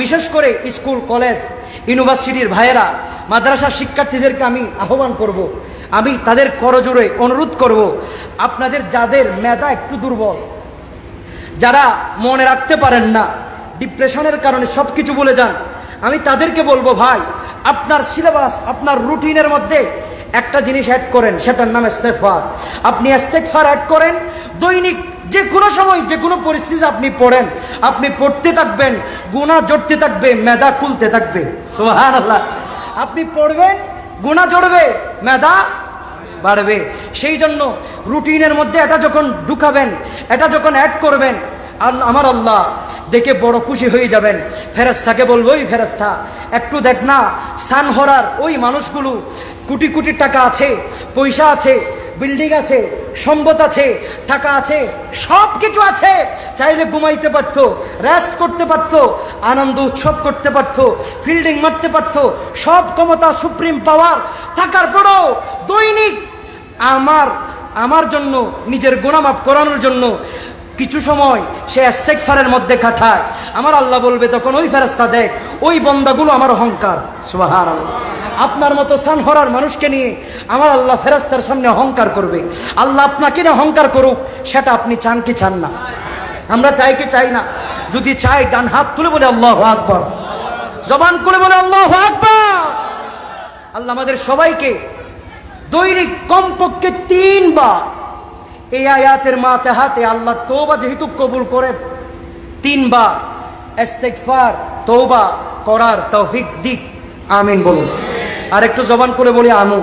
বিশেষ করে school, college, ইউনিভার্সিটির ভাইয়েরা, মাদ্রাসার শিক্ষার্থীদেরকে আমি আহ্বান করব। আমি তাদের করজোরে অনুরোধ করব, আপনাদের যাদের মেধা একটু দুর্বল, যারা মনে রাখতে পারেন না, ডিপ্রেশনের কারণে সব কিছু বলে যান, আমি তাদেরকে বলব, ভাই, আপনার সিলেবাস, আপনার রুটিনের মধ্যে একটা জিনিস অ্যাড করেন, সেটার নাম ইস্তেকফার আপনি ইস্তেকফার অ্যাড করেন, দৈনিক যে কোনো সময়, যে কোনো পরিস্থিতি আপনি পড়েন, আপনি পড়তে থাকবেন গুণা জড়তে থাকবে, মেধা খুলতে থাকবে। সোহান আল্লাহ আপনি পড়বেন গুণা জড়বে, মেধা বাড়বে। সেই জন্য রুটিনের মধ্যে এটা যখন ঢুকাবেন, এটা যখন অ্যাড করবেন আমার আল্লাহ দেখে বড় খুশি হয়ে যাবেন। ফেরেস্তাকে বলব, ওই ফেরেস্তা একটু দেখ না, সানহরার ওই মানুষগুলো কোটি কোটি টাকা আছে, পয়সা আছে বিল্ডিং আছে, সম্পদ আছে, টাকা আছে সব কিছু আছে। চাইলে ঘুমাইতে পারতো রেস্ট করতে পারতো, আনন্দ উৎসব করতে পারতো ফিল্ডিং মারতে পারতো, সব ক্ষমতা সুপ্রিম পাওয়ার থাকার পরেও দৈনিক আমার আমার জন্য, নিজের গোনামাপ করানোর জন্য কিছু সময় সে ইস্তেকফারের মধ্যে কাটায়। আমার আল্লাহ বলবে, তখন ওই ফেরাস্তা দেখ, ওই বন্দাগুলো আমার অহংকার। সুবাহান আপনার মতো সানহরার মানুষকে নিয়ে আমার আল্লাহ ফেরাস্তার সামনে অহংকার করবে। আল্লাহ আপনাকে না অহংকার করুক, সেটা আপনি চান কি চান না। আমরা চাই কি চাই না? যদি চাই, ডান হাত তুলে বলে আল্লাহ আকবর। জবান করে বলে আল্লাহ আকবর। আল্লাহ আমাদের সবাইকে দৈনিক কমপক্ষে তিনবার এই আয়াতের মাতে হাতে আল্লাহ তোবা যেহেতু কবুল করে, তিনবার ইস্তেগফার তোবা করার তৌফিক দিক। আমিন বলুন। আর একটু জবান করে বলি আমু